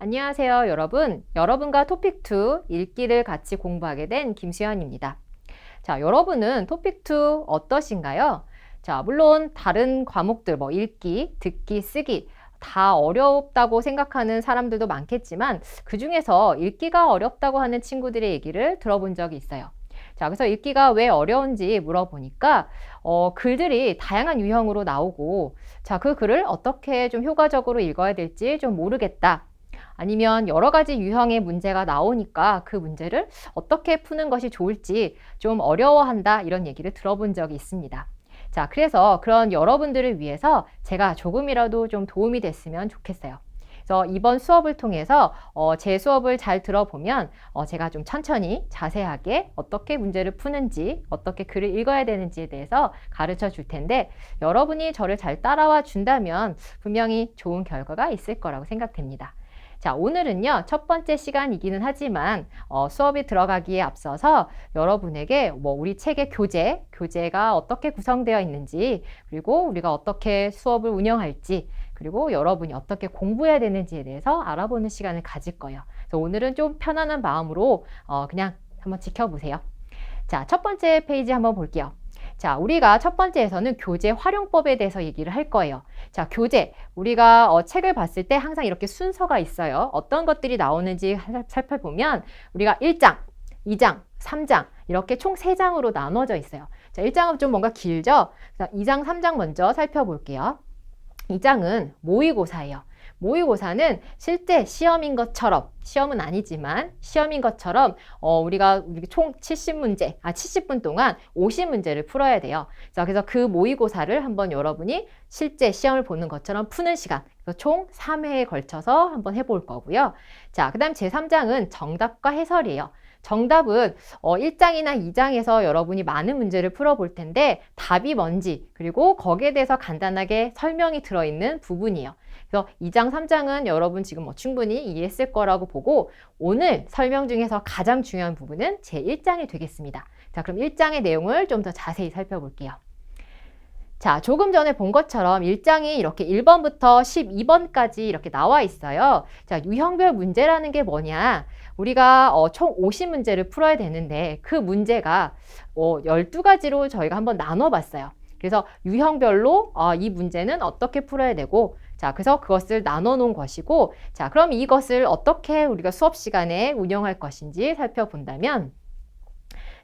안녕하세요, 여러분. 여러분과 토픽2 읽기를 같이 공부하게 된 김수현입니다. 자, 여러분은 토픽2 어떠신가요? 자, 물론 다른 과목들, 뭐 읽기, 듣기, 쓰기, 다 어렵다고 생각하는 사람들도 많겠지만 그 중에서 읽기가 어렵다고 하는 친구들의 얘기를 들어본 적이 있어요. 자, 그래서 읽기가 왜 어려운지 물어보니까 어, 글들이 다양한 유형으로 나오고 자, 그 글을 어떻게 좀 효과적으로 읽어야 될지 좀 모르겠다. 아니면 여러 가지 유형의 문제가 나오니까 그 문제를 어떻게 푸는 것이 좋을지 좀 어려워한다 이런 얘기를 들어본 적이 있습니다. 자, 그래서 그런 여러분들을 위해서 제가 조금이라도 좀 도움이 됐으면 좋겠어요. 그래서 이번 수업을 통해서 어, 제 수업을 잘 들어보면 어, 제가 좀 천천히 자세하게 어떻게 문제를 푸는지 어떻게 글을 읽어야 되는지에 대해서 가르쳐 줄 텐데 여러분이 저를 잘 따라와 준다면 분명히 좋은 결과가 있을 거라고 생각됩니다. 자, 오늘은요, 첫 번째 시간이기는 하지만 어, 수업이 들어가기에 앞서서 여러분에게 뭐 우리 책의 교재, 교재가 어떻게 구성되어 있는지, 그리고 우리가 어떻게 수업을 운영할지, 그리고 여러분이 어떻게 공부해야 되는지에 대해서 알아보는 시간을 가질 거예요. 그래서 오늘은 좀 편안한 마음으로 어, 그냥 한번 지켜보세요. 자, 첫 번째 페이지 한번 볼게요. 자, 우리가 첫 번째에서는 교재 활용법에 대해서 얘기를 할 거예요. 자, 교재. 우리가 어, 책을 봤을 때 항상 이렇게 순서가 있어요. 어떤 것들이 나오는지 살펴보면 우리가 1장, 2장, 3장 이렇게 총 3장으로 나눠져 있어요. 자, 1장은 좀 뭔가 길죠? 자, 2장, 3장 먼저 살펴볼게요. 2장은 모의고사예요. 모의고사는 실제 시험인 것처럼 시험은 아니지만 시험인 것처럼 어, 우리가 총 70문제, 아 70분 동안 50문제를 풀어야 돼요. 자, 그래서 그 모의고사를 한번 여러분이 실제 시험을 보는 것처럼 푸는 시간, 총 3회에 걸쳐서 한번 해볼 거고요. 자, 그 다음 제3장은 정답과 해설이에요. 정답은 어, 1장이나 2장에서 여러분이 많은 문제를 풀어볼 텐데 답이 뭔지 그리고 거기에 대해서 간단하게 설명이 들어있는 부분이에요. 그래서 2장, 3장은 여러분 지금 뭐 충분히 이해했을 거라고 보고 오늘 설명 중에서 가장 중요한 부분은 제 1장이 되겠습니다. 자, 그럼 1장의 내용을 좀 더 자세히 살펴볼게요. 자, 조금 전에 본 것처럼 1장이 이렇게 1번부터 12번까지 이렇게 나와 있어요. 자, 유형별 문제라는 게 뭐냐? 우리가 어, 총 50문제를 풀어야 되는데 그 문제가 어, 12가지로 저희가 한번 나눠봤어요. 그래서 유형별로 어, 이 문제는 어떻게 풀어야 되고 자, 그래서 그것을 나눠 놓은 것이고, 자, 그럼 이것을 어떻게 우리가 수업 시간에 운영할 것인지 살펴본다면,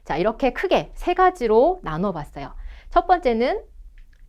자, 이렇게 크게 세 가지로 나눠 봤어요. 첫 번째는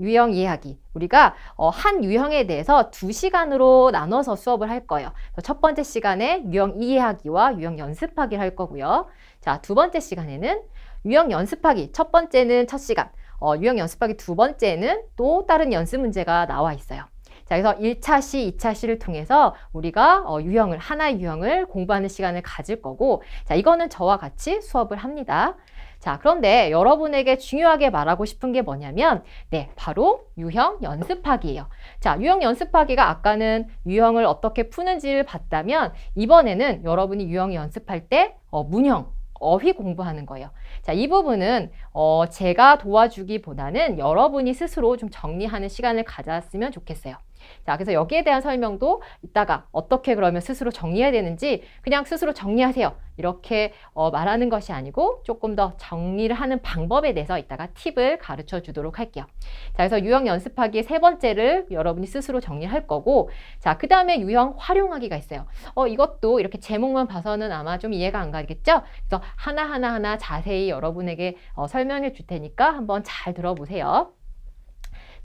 유형 이해하기. 우리가 어, 한 유형에 대해서 두 시간으로 나눠서 수업을 할 거예요. 첫 번째 시간에 유형 이해하기와 유형 연습하기를 할 거고요. 자, 두 번째 시간에는 유형 연습하기. 첫 번째는 첫 시간. 어, 유형 연습하기 두 번째는 또 다른 연습 문제가 나와 있어요. 자, 그래서 1차 시, 2차 시를 통해서 우리가 어, 유형을, 하나의 유형을 공부하는 시간을 가질 거고, 자, 이거는 저와 같이 수업을 합니다. 자, 그런데 여러분에게 중요하게 말하고 싶은 게 뭐냐면, 네, 바로 유형 연습하기예요. 자, 유형 연습하기가 아까는 유형을 어떻게 푸는지를 봤다면, 이번에는 여러분이 유형 연습할 때, 어, 문형, 어휘 공부하는 거예요. 자, 이 부분은 어, 제가 도와주기보다는 여러분이 스스로 좀 정리하는 시간을 가졌으면 좋겠어요. 자, 그래서 여기에 대한 설명도 이따가 어떻게 그러면 스스로 정리해야 되는지 그냥 스스로 정리하세요. 이렇게 어, 말하는 것이 아니고 조금 더 정리를 하는 방법에 대해서 이따가 팁을 가르쳐 주도록 할게요. 자, 그래서 유형 연습하기 세 번째를 여러분이 스스로 정리할 거고, 자, 그 다음에 유형 활용하기가 있어요. 어, 이것도 이렇게 제목만 봐서는 아마 좀 이해가 안 가겠죠? 그래서 하나하나 하나 자세히 여러분에게 어, 설명해 줄 테니까 한번 잘 들어보세요.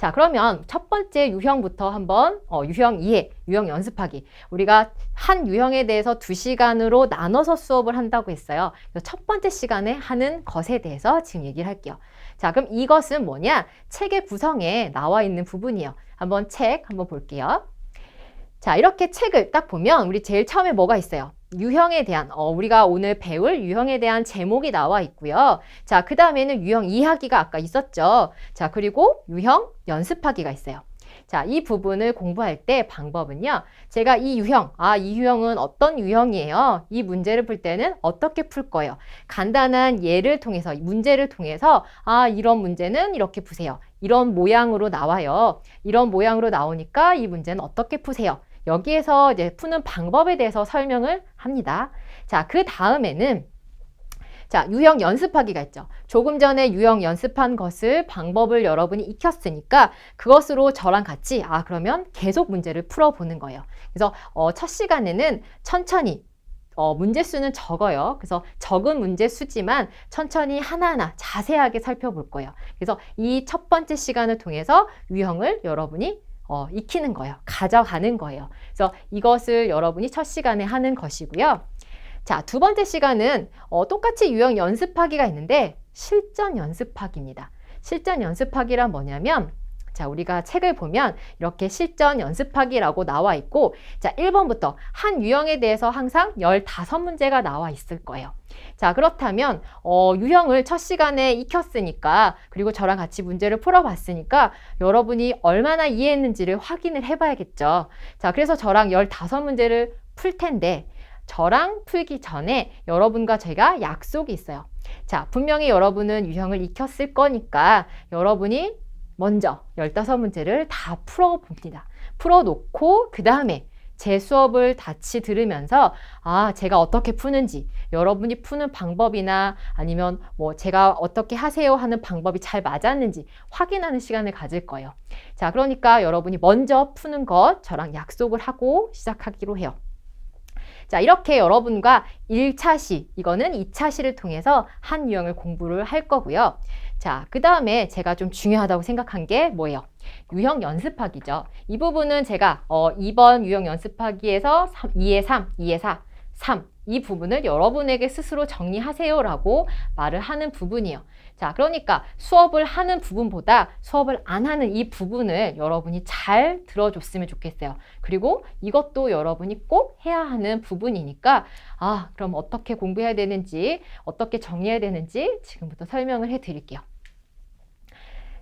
자, 그러면 첫 번째 유형부터 한번 어, 유형 이해, 유형 연습하기. 우리가 한 유형에 대해서 두 시간으로 나눠서 수업을 한다고 했어요. 첫 번째 시간에 하는 것에 대해서 지금 얘기를 할게요. 자, 그럼 이것은 뭐냐? 책의 구성에 나와 있는 부분이에요. 한번 책 한번 볼게요. 자, 이렇게 책을 딱 보면 우리 제일 처음에 뭐가 있어요? 유형에 대한 어, 우리가 오늘 배울 유형에 대한 제목이 나와 있고요. 자, 그 다음에는 유형 이해하기가 아까 있었죠. 자, 그리고 유형 연습하기가 있어요. 자, 이 부분을 공부할 때 방법은요. 제가 이 유형, 아, 이 유형은 어떤 유형이에요? 이 문제를 풀 때는 어떻게 풀 거예요? 간단한 예를 통해서, 문제를 통해서, 아, 이런 문제는 이렇게 푸세요. 이런 모양으로 나와요. 이런 모양으로 나오니까 이 문제는 어떻게 푸세요? 여기에서 이제 푸는 방법에 대해서 설명을 합니다. 자, 그 다음에는 자, 유형 연습하기가 있죠. 조금 전에 유형 연습한 것을 방법을 여러분이 익혔으니까 그것으로 저랑 같이 아, 그러면 계속 문제를 풀어보는 거예요. 그래서 어, 첫 시간에는 천천히 어, 문제 수는 적어요. 그래서 적은 문제 수지만 천천히 하나하나 자세하게 살펴볼 거예요. 그래서 이 첫 번째 시간을 통해서 유형을 여러분이 어, 익히는 거예요. 가져가는 거예요. 그래서 이것을 여러분이 첫 시간에 하는 것이고요. 자, 두 번째 시간은 어, 똑같이 유형 연습하기가 있는데 실전 연습하기입니다. 실전 연습하기란 뭐냐면 자, 우리가 책을 보면 이렇게 실전 연습하기라고 나와 있고 자, 1번부터 한 유형에 대해서 항상 15문제가 나와 있을 거예요. 자, 그렇다면 어, 유형을 첫 시간에 익혔으니까 그리고 저랑 같이 문제를 풀어봤으니까 여러분이 얼마나 이해했는지를 확인을 해봐야겠죠. 자, 그래서 저랑 15문제를 풀 텐데 저랑 풀기 전에 여러분과 제가 약속이 있어요. 자, 분명히 여러분은 유형을 익혔을 거니까 여러분이 먼저 15문제를 다 풀어봅니다. 풀어놓고 그 다음에 제 수업을 같이 들으면서 아, 제가 어떻게 푸는지, 여러분이 푸는 방법이나 아니면 뭐 제가 어떻게 하세요 하는 방법이 잘 맞았는지 확인하는 시간을 가질 거예요. 자, 그러니까 여러분이 먼저 푸는 것 저랑 약속을 하고 시작하기로 해요. 자, 이렇게 여러분과 1차 시, 이거는 2차 시를 통해서 한 유형을 공부를 할 거고요. 자, 그 다음에 제가 좀 중요하다고 생각한 게 뭐예요? 유형 연습하기죠. 이 부분은 제가 어, 2번 유형 연습하기에서 3, 2에 3, 2에 4, 3. 이 부분을 여러분에게 스스로 정리하세요라고 말을 하는 부분이에요. 자, 그러니까 수업을 하는 부분보다 수업을 안 하는 이 부분을 여러분이 잘 들어줬으면 좋겠어요. 그리고 이것도 여러분이 꼭 해야 하는 부분이니까, 아, 그럼 어떻게 공부해야 되는지, 어떻게 정리해야 되는지 지금부터 설명을 해 드릴게요.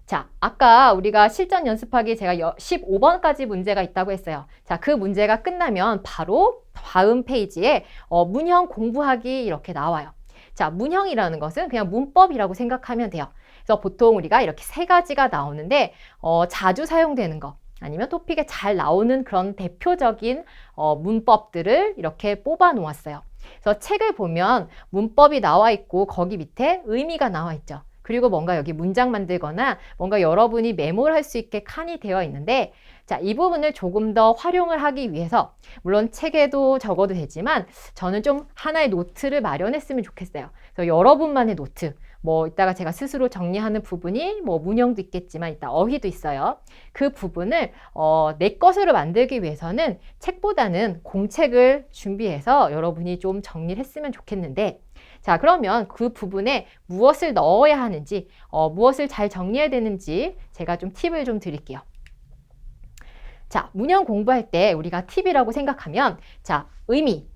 자, 아까 우리가 실전 연습하기 제가 15번까지 문제가 있다고 했어요. 자, 그 문제가 끝나면 바로 다음 페이지에 어, 문형 공부하기 이렇게 나와요. 자, 문형이라는 것은 그냥 문법이라고 생각하면 돼요. 그래서 보통 우리가 이렇게 세 가지가 나오는데 어, 자주 사용되는 거 아니면 토픽에 잘 나오는 그런 대표적인 어, 문법들을 이렇게 뽑아 놓았어요. 그래서 책을 보면 문법이 나와 있고 거기 밑에 의미가 나와 있죠. 그리고 뭔가 여기 문장 만들거나 뭔가 여러분이 메모를 할 수 있게 칸이 되어 있는데 자, 이 부분을 조금 더 활용을 하기 위해서 물론 책에도 적어도 되지만 저는 좀 하나의 노트를 마련했으면 좋겠어요. 그래서 여러분만의 노트, 뭐 이따가 제가 스스로 정리하는 부분이 뭐 문형도 있겠지만 이따 어휘도 있어요. 그 부분을 어, 내 것으로 만들기 위해서는 책보다는 공책을 준비해서 여러분이 좀 정리를 했으면 좋겠는데 자 그러면 그 부분에 무엇을 넣어야 하는지 어, 무엇을 잘 정리해야 되는지 제가 좀 팁을 좀 드릴게요. 자, 문형 공부할 때 우리가 팁이라고 생각하면 자, 의미,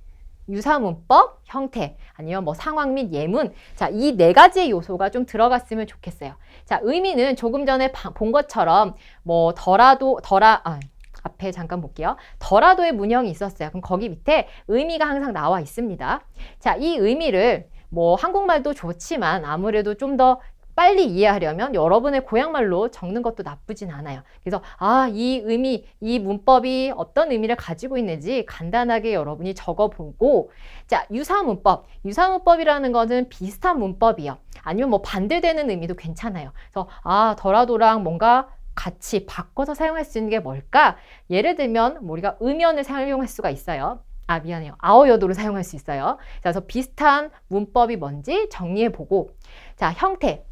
유사문법, 형태, 아니면 뭐 상황 및 예문. 자, 이 네 가지의 요소가 좀 들어갔으면 좋겠어요. 자, 의미는 조금 전에 본 것처럼 뭐 더라도 더라 아, 앞에 잠깐 볼게요. 더라도의 문형이 있었어요. 그럼 거기 밑에 의미가 항상 나와 있습니다. 자, 이 의미를 뭐 한국말도 좋지만 아무래도 좀 더 빨리 이해하려면 여러분의 고향말로 적는 것도 나쁘진 않아요. 그래서 아, 이 의미, 이 문법이 어떤 의미를 가지고 있는지 간단하게 여러분이 적어보고 자, 유사 문법. 유사 문법이라는 것은 비슷한 문법이요. 아니면 뭐 반대되는 의미도 괜찮아요. 그래서 아, 더라도랑 뭔가 같이 바꿔서 사용할 수 있는 게 뭘까? 예를 들면 뭐 우리가 음연을 사용할 수가 있어요. 아, 미안해요. 아어여도를 사용할 수 있어요. 그래서 비슷한 문법이 뭔지 정리해보고 자, 형태.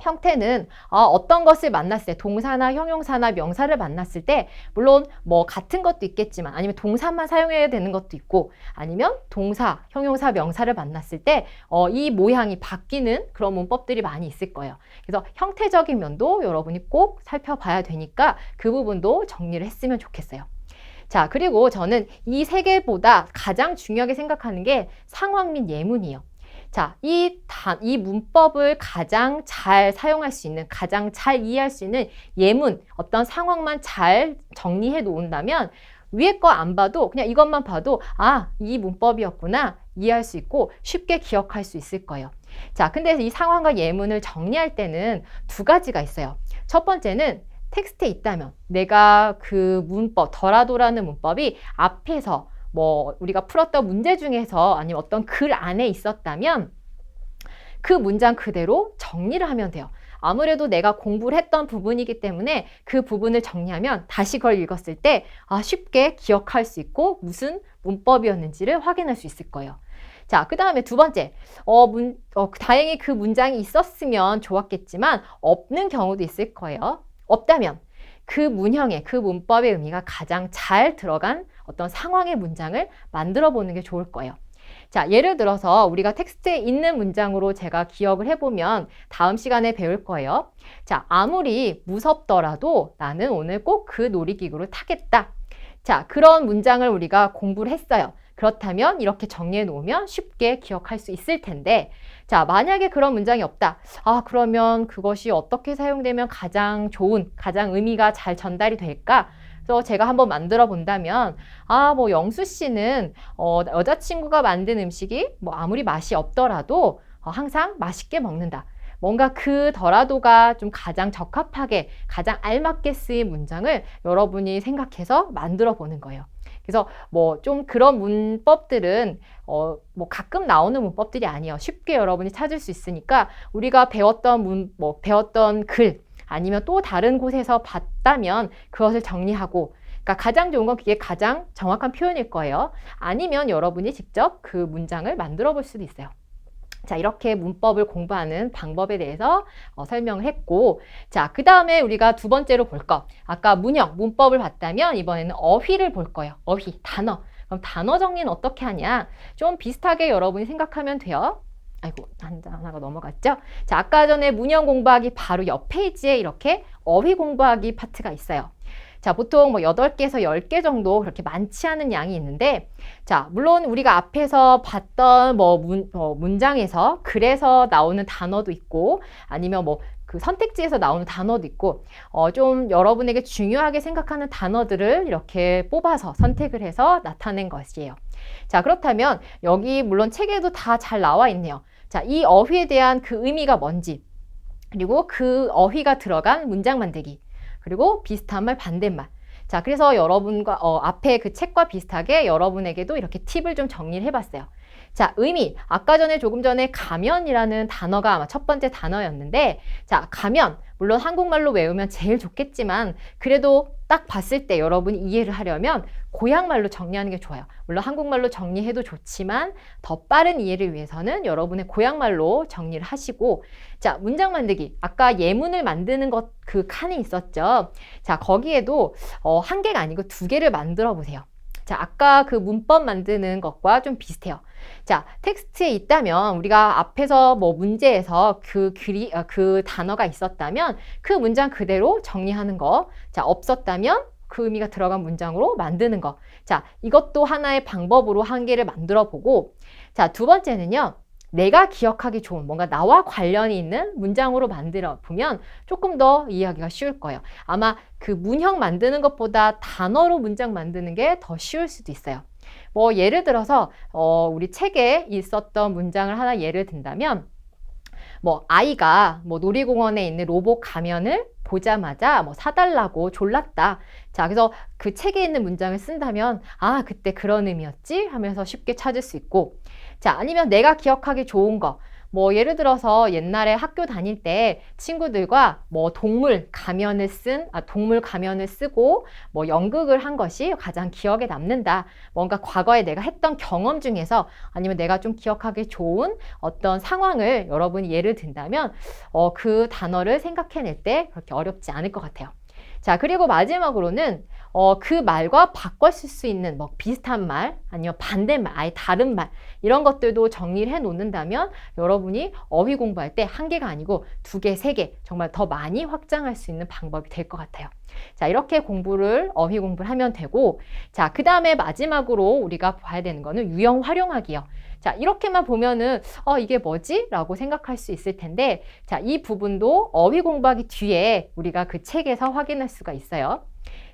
형태는 어, 떤 것을 만났을 때 동사나 형용사나 명사를 만났을 때 물론 뭐 같은 것도 있겠지만 아니면 동사만 사용해야 되는 것도 있고 아니면 동사, 형용사, 명사를 만났을 때이 어, 모양이 바뀌는 그런 문법들이 많이 있을 거예요. 그래서 형태적인 면도 여러분이 꼭 살펴봐야 되니까 그 부분도 정리를 했으면 좋겠어요. 자, 그리고 저는 이 세 개보다 가장 중요하게 생각하는 게 상황 및 예문이에요. 자, 이, 단, 이 문법을 가장 잘 사용할 수 있는, 가장 잘 이해할 수 있는 예문, 어떤 상황만 잘 정리해 놓은다면 위에 거 안 봐도 그냥 이것만 봐도 아, 이 문법이었구나 이해할 수 있고 쉽게 기억할 수 있을 거예요. 자, 근데 이 상황과 예문을 정리할 때는 두 가지가 있어요. 첫 번째는 텍스트에 있다면 내가 그 문법, 더라도라는 문법이 앞에서 뭐 우리가 풀었던 문제 중에서 아니면 어떤 글 안에 있었다면 그 문장 그대로 정리를 하면 돼요. 아무래도 내가 공부를 했던 부분이기 때문에 그 부분을 정리하면 다시 그걸 읽었을 때 아, 쉽게 기억할 수 있고 무슨 문법이었는지를 확인할 수 있을 거예요. 자, 그 다음에 두 번째, 어, 문, 어, 다행히 그 문장이 있었으면 좋았겠지만 없는 경우도 있을 거예요. 없다면 그 문형의 그 문법의 의미가 가장 잘 들어간 어떤 상황의 문장을 만들어 보는 게 좋을 거예요. 자, 예를 들어서 우리가 텍스트에 있는 문장으로 제가 기억을 해보면 다음 시간에 배울 거예요. 자, 아무리 무섭더라도 나는 오늘 꼭 그 놀이기구를 타겠다. 자, 그런 문장을 우리가 공부를 했어요. 그렇다면 이렇게 정리해 놓으면 쉽게 기억할 수 있을 텐데, 자, 만약에 그런 문장이 없다. 아, 그러면 그것이 어떻게 사용되면 가장 좋은, 가장 의미가 잘 전달이 될까? 그래서 제가 한번 만들어 본다면, 아, 뭐 영수 씨는 어, 여자친구가 만든 음식이 뭐 아무리 맛이 없더라도 어, 항상 맛있게 먹는다. 뭔가 그 더라도가 좀 가장 적합하게, 가장 알맞게 쓰인 문장을 여러분이 생각해서 만들어 보는 거예요. 그래서 뭐 좀 그런 문법들은 어 뭐 가끔 나오는 문법들이 아니에요. 쉽게 여러분이 찾을 수 있으니까 우리가 배웠던 문 뭐 배웠던 글 아니면 또 다른 곳에서 봤다면 그것을 정리하고 그러니까 가장 좋은 건 그게 가장 정확한 표현일 거예요. 아니면 여러분이 직접 그 문장을 만들어 볼 수도 있어요. 자, 이렇게 문법을 공부하는 방법에 대해서 어, 설명을 했고, 자, 그 다음에 우리가 두 번째로 볼 거. 아까 문형, 문법을 봤다면 이번에는 어휘를 볼 거예요. 어휘, 단어. 그럼 단어 정리는 어떻게 하냐? 좀 비슷하게 여러분이 생각하면 돼요. 아이고, 하나가 넘어갔죠? 자, 아까 전에 문형 공부하기 바로 옆 페이지에 이렇게 어휘 공부하기 파트가 있어요. 자, 보통 뭐 8개에서 10개 정도 그렇게 많지 않은 양이 있는데, 자, 물론 우리가 앞에서 봤던 뭐 문, 어, 문장에서 글에서 나오는 단어도 있고, 아니면 뭐그 선택지에서 나오는 단어도 있고, 어, 좀 여러분에게 중요하게 생각하는 단어들을 이렇게 뽑아서 선택을 해서 나타낸 것이에요. 자, 그렇다면 여기 물론 책에도 다 잘 나와 있네요. 자, 이 어휘에 대한 그 의미가 뭔지, 그리고 그 어휘가 들어간 문장 만들기, 그리고 비슷한 말, 반대말. 자, 그래서 여러분과, 어, 앞에 그 책과 비슷하게 여러분에게도 이렇게 팁을 좀 정리를 해봤어요. 자, 의미. 아까 전에 조금 전에 가면이라는 단어가 아마 첫 번째 단어였는데, 자, 가면. 물론 한국말로 외우면 제일 좋겠지만, 그래도 딱 봤을 때 여러분이 이해를 하려면 고향말로 정리하는 게 좋아요. 물론 한국말로 정리해도 좋지만, 더 빠른 이해를 위해서는 여러분의 고향말로 정리를 하시고, 자, 문장 만들기. 아까 예문을 만드는 것 그 칸이 있었죠. 자, 거기에도 어, 한 개가 아니고 두 개를 만들어 보세요. 자, 아까 그 문법 만드는 것과 좀 비슷해요. 자, 텍스트에 있다면 우리가 앞에서 뭐 문제에서 그 글이 어, 그 단어가 있었다면 그 문장 그대로 정리하는 거. 자, 없었다면 그 의미가 들어간 문장으로 만드는 거. 자, 이것도 하나의 방법으로 한 개를 만들어 보고 자, 두 번째는요. 내가 기억하기 좋은 뭔가 나와 관련이 있는 문장으로 만들어 보면 조금 더 이해하기가 쉬울 거예요. 아마 그 문형 만드는 것보다 단어로 문장 만드는 게 더 쉬울 수도 있어요. 뭐 예를 들어서 어, 우리 책에 있었던 문장을 하나 예를 든다면 뭐 아이가 뭐 놀이공원에 있는 로봇 가면을 보자마자 뭐 사달라고 졸랐다. 자, 그래서 그 책에 있는 문장을 쓴다면 아, 그때 그런 의미였지 하면서 쉽게 찾을 수 있고 자, 아니면 내가 기억하기 좋은 거. 뭐 예를 들어서 옛날에 학교 다닐 때 친구들과 뭐 동물 가면을 쓴, 아, 동물 가면을 쓰고 뭐 연극을 한 것이 가장 기억에 남는다. 뭔가 과거에 내가 했던 경험 중에서 아니면 내가 좀 기억하기 좋은 어떤 상황을 여러분이 예를 든다면 어, 그 단어를 생각해낼 때 그렇게 어렵지 않을 것 같아요. 자, 그리고 마지막으로는 어, 그 말과 바꿔 쓸 수 있는 뭐 비슷한 말 아니면 반대말, 아예 다른 말 이런 것들도 정리를 해 놓는다면 여러분이 어휘 공부할 때 한 개가 아니고 두 개, 세 개 정말 더 많이 확장할 수 있는 방법이 될 것 같아요. 자, 이렇게 공부를 어휘 공부를 하면 되고 자, 그다음에 마지막으로 우리가 봐야 되는 거는 유형 활용하기요. 자, 이렇게만 보면은 어, 이게 뭐지? 라고 생각할 수 있을 텐데 자, 이 부분도 어휘 공부하기 뒤에 우리가 그 책에서 확인할 수가 있어요.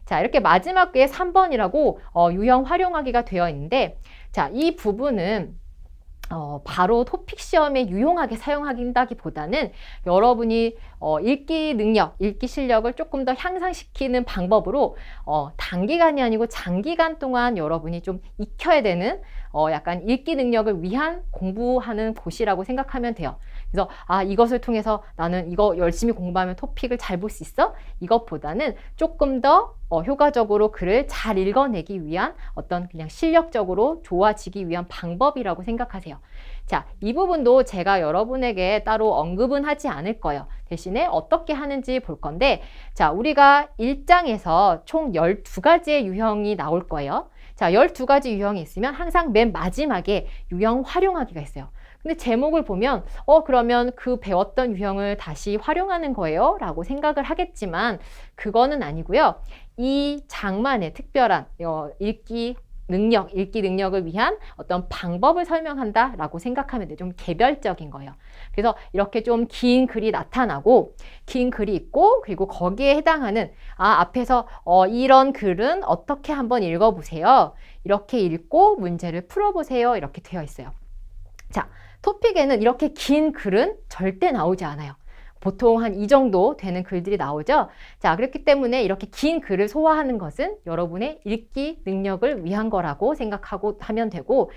자, 이렇게 마지막에 3번이라고 어, 유형 활용하기가 되어 있는데 자, 이 부분은 어, 바로 토픽 시험에 유용하게 사용하긴다기보다는 여러분이 어, 읽기 능력, 읽기 실력을 조금 더 향상시키는 방법으로 어, 단기간이 아니고 장기간 동안 여러분이 좀 익혀야 되는 어, 약간 읽기 능력을 위한 공부하는 곳이라고 생각하면 돼요. 그래서 아 이것을 통해서 나는 이거 열심히 공부하면 토픽을 잘 볼 수 있어? 이것보다는 조금 더 어, 효과적으로 글을 잘 읽어내기 위한 어떤 그냥 실력적으로 좋아지기 위한 방법이라고 생각하세요. 자, 이 부분도 제가 여러분에게 따로 언급은 하지 않을 거예요. 대신에 어떻게 하는지 볼 건데, 자, 우리가 1장에서 총 12가지의 유형이 나올 거예요. 자, 12가지 유형이 있으면 항상 맨 마지막에 유형 활용하기가 있어요. 근데 제목을 보면, 어, 그러면 그 배웠던 유형을 다시 활용하는 거예요? 라고 생각을 하겠지만, 그거는 아니고요. 이 장만의 특별한 어, 읽기 능력, 읽기 능력을 위한 어떤 방법을 설명한다라고 생각하면 돼요. 좀 개별적인 거예요. 그래서 이렇게 좀 긴 글이 나타나고 긴 글이 있고 그리고 거기에 해당하는 아 앞에서 어, 이런 글은 어떻게 한번 읽어보세요. 이렇게 읽고 문제를 풀어보세요. 이렇게 되어 있어요. 자, 토픽에는 이렇게 긴 글은 절대 나오지 않아요. 보통 한 이 정도 되는 글들이 나오죠. 자, 그렇기 때문에 이렇게 긴 글을 소화하는 것은 여러분의 읽기 능력을 위한 거라고 생각하고 하면 되고,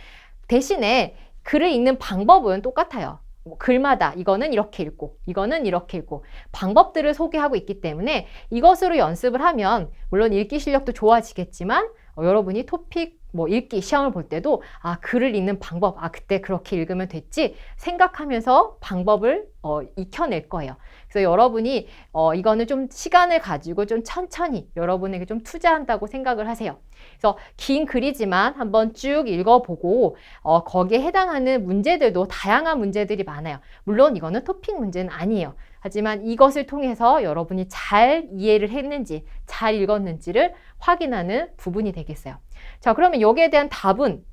대신에 글을 읽는 방법은 똑같아요. 뭐 글마다 이거는 이렇게 읽고, 이거는 이렇게 읽고, 방법들을 소개하고 있기 때문에 이것으로 연습을 하면, 물론 읽기 실력도 좋아지겠지만, 어, 여러분이 토픽 뭐 읽기 시험을 볼 때도 아 글을 읽는 방법 아 그때 그렇게 읽으면 됐지 생각하면서 방법을 어, 익혀낼 거예요. 그래서 여러분이 어, 이거는 좀 시간을 가지고 좀 천천히 여러분에게 좀 투자한다고 생각을 하세요. 그래서 긴 글이지만 한번 쭉 읽어보고 어, 거기에 해당하는 문제들도 다양한 문제들이 많아요. 물론 이거는 토픽 문제는 아니에요. 하지만 이것을 통해서 여러분이 잘 이해를 했는지 잘 읽었는지를 확인하는 부분이 되겠어요. 자, 그러면 여기에 대한 답은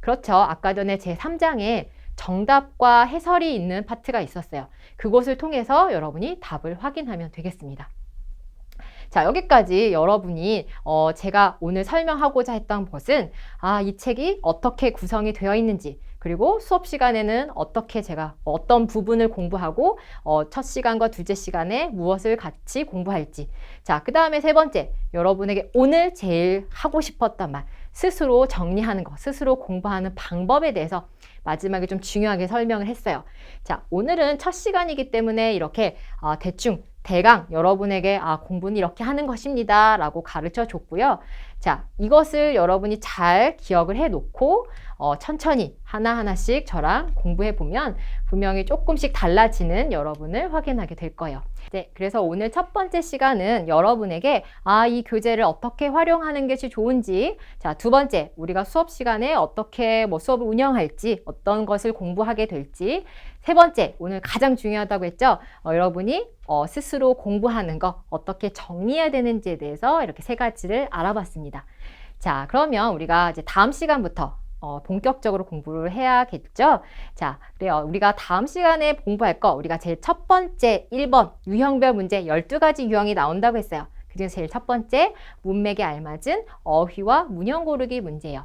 그렇죠. 아까 전에 제 3장에 정답과 해설이 있는 파트가 있었어요. 그것을 통해서 여러분이 답을 확인하면 되겠습니다. 자, 여기까지 여러분이 어, 제가 오늘 설명하고자 했던 것은 아, 이 책이 어떻게 구성이 되어 있는지 그리고 수업 시간에는 어떻게 제가 어떤 부분을 공부하고 어, 첫 시간과 둘째 시간에 무엇을 같이 공부할지 자, 그 다음에 세 번째 여러분에게 오늘 제일 하고 싶었던 말 스스로 정리하는 것, 스스로 공부하는 방법에 대해서 마지막에 좀 중요하게 설명을 했어요. 자, 오늘은 첫 시간이기 때문에 이렇게 어, 대충 대강 여러분에게 아, 공부는 이렇게 하는 것입니다. 라고 가르쳐 줬고요. 자, 이것을 여러분이 잘 기억을 해 놓고 어, 천천히 하나하나씩 저랑 공부해 보면 분명히 조금씩 달라지는 여러분을 확인하게 될 거예요. 네, 그래서 오늘 첫 번째 시간은 여러분에게 아, 이 교재를 어떻게 활용하는 것이 좋은지, 자, 두 번째, 우리가 수업 시간에 어떻게 뭐 수업을 운영할지, 어떤 것을 공부하게 될지, 세 번째, 오늘 가장 중요하다고 했죠? 어, 여러분이 어, 스스로 공부하는 거 어떻게 정리해야 되는지에 대해서 이렇게 세 가지를 알아봤습니다. 자, 그러면 우리가 이제 다음 시간부터 어, 본격적으로 공부를 해야겠죠? 자, 그래요. 우리가 다음 시간에 공부할 거, 우리가 제일 첫 번째 1번 유형별 문제 12가지 유형이 나온다고 했어요. 그중에서 제일 첫 번째 문맥에 알맞은 어휘와 문형 고르기 문제예요.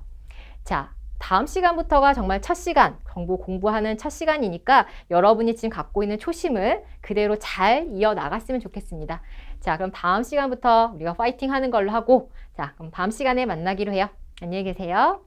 자, 다음 시간부터가 정말 첫 시간, 정보 공부하는 첫 시간이니까 여러분이 지금 갖고 있는 초심을 그대로 잘 이어나갔으면 좋겠습니다. 자, 그럼 다음 시간부터 우리가 파이팅 하는 걸로 하고, 자, 그럼 다음 시간에 만나기로 해요. 안녕히 계세요.